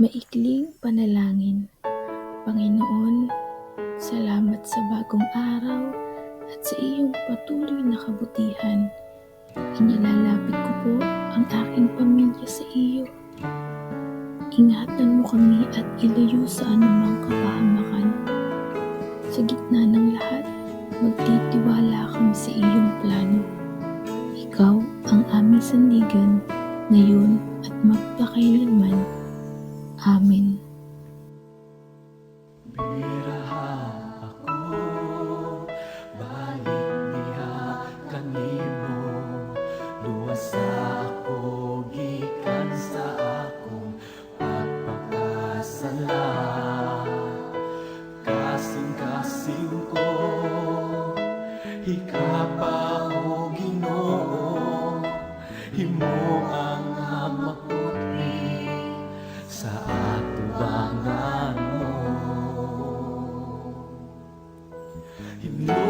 Maikling panalangin. Panginoon, salamat sa bagong araw at sa iyong patuloy na kabutihan. Inilalapit ko po ang aking pamilya sa iyo. Ingatan mo kami at ilayo sa anumang kapahamakan. Sa gitna ng lahat, magtitiwala kami sa iyong plano. Ikaw ang aming sandigan, ngayon at magpakailanman. Amen. Birahan ako, balik kanimo Luwas sa ako, gikan sa akong pagpakasala Kasing-kasing ko, hikapa o ginoo. Himo Amen.